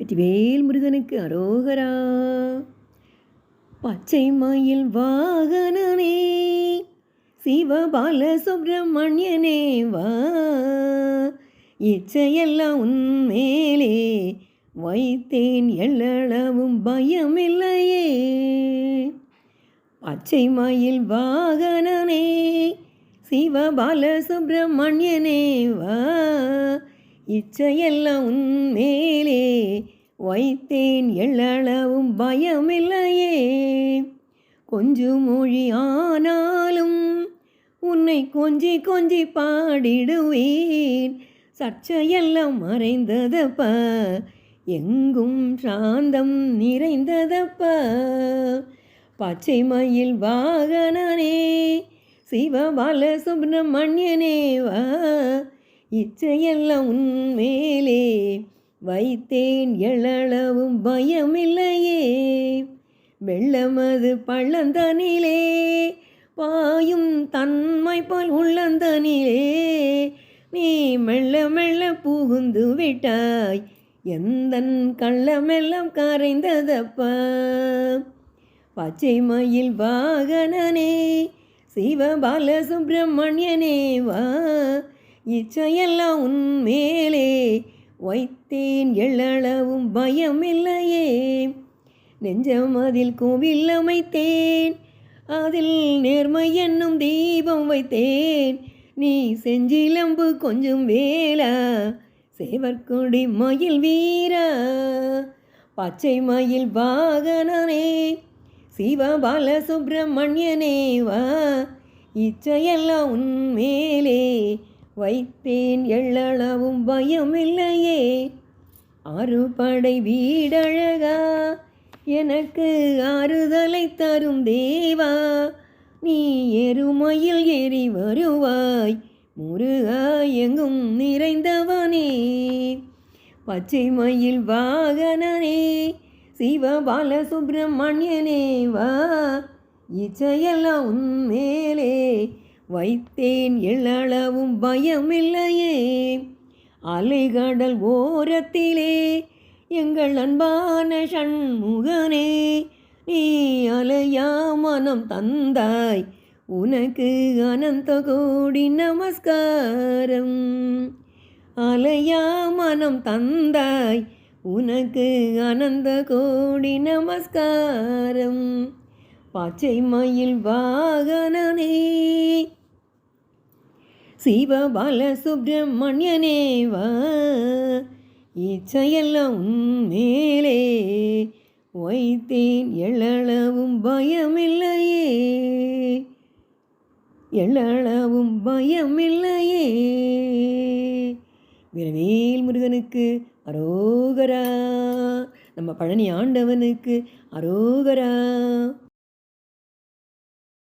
வெற்றிவேல் முருகனுக்கு அரோகரா. பச்சை மயில் வாகனனே சிவபால சுப்பிரமணியனே வா. இச்சையெல்லாம் உன்மேலே வைத்தேன் எள்ளளவும் பயமில்லையே. பச்சை மயில் வாகனனே சிவபால சுப்பிரமணியனே வா. இச்சையெல்லாம் உன்மேலே வைத்தேன் எள்ளளவும் பயமில்லையே. கொஞ்சு மொழி ஆனாலும் உன்னை கொஞ்சி கொஞ்சி பாடிடுவேன். சர்ச்சையெல்லாம் மறைந்ததப்பா எங்கும் சாந்தம் நிறைந்ததப்பா பச்சை மயில் வாகனனே சிவபால சுப்பிரமணியனேவா இச்சையெல்லாம் உன்மேலே வைத்தேன் எழளவும் பயமில்லையே. வெள்ளமது பள்ளந்தனிலே பாயும் தன்மை போல் உள்ளந்தனிலே நீ மெல்ல மெல்ல புகுந்து விட்டாய். எந்த கள்ளமெல்லாம் கரைந்ததப்பா? பச்சை மயில் வாகனனே சிவபால சுப்பிரமணியனே வா. இச்சையெல்லாம் உன்மேலே வைத்தேன் எள்ளளவும் பயமில்லையே. நெஞ்சம் அதில் கோவில் அமைத்தேன் அதில் நேர்மை என்னும் தீபம் வைத்தேன். நீ செஞ்சிலம்பு கொஞ்சம் வேலா சேவற்கொடி மயில் வீரா. பச்சை மயில் வாகனனே சிவபால சுப்பிரமணியனே வா. இச்சையெல்லாம் உன் மேலே வைத்தேன் எள்ளளவும் பயமில்லையே. அறுபடை வீடழகா எனக்கு ஆறுதலை தரும் தேவா. நீ எருமையில் ஏறி வருவாய் முருகா எங்கும் நிறைந்தவனே. பச்சை மயில் வாகனனே சிவபால சுப்பிரமணியனே வா. இச்சையெல்லாம் உண்மை வைத்தேன் எள்ளளவும் பயமில்லையே. அலைகடல் ஓரத்திலே எங்கள் அன்பான சண்முகனே நீ அலையா மனம் தந்தாய். உனக்கு அனந்த கோடி நமஸ்காரம். அலையா மனம் தந்தாய். உனக்கு அனந்த கோடி நமஸ்காரம். பச்சை மயில் வாகனனே சிவபால சுப்பிரமணியனே இச்சையெல்லாம் உன்மேலே வைத்தேன். எள்ளளவும் பயமில்லையே எள்ளளவும் பயமில்லையே. விரவேல் முருகனுக்கு அரோகரா நம்ம பழனி ஆண்டவனுக்கு அரோகரா.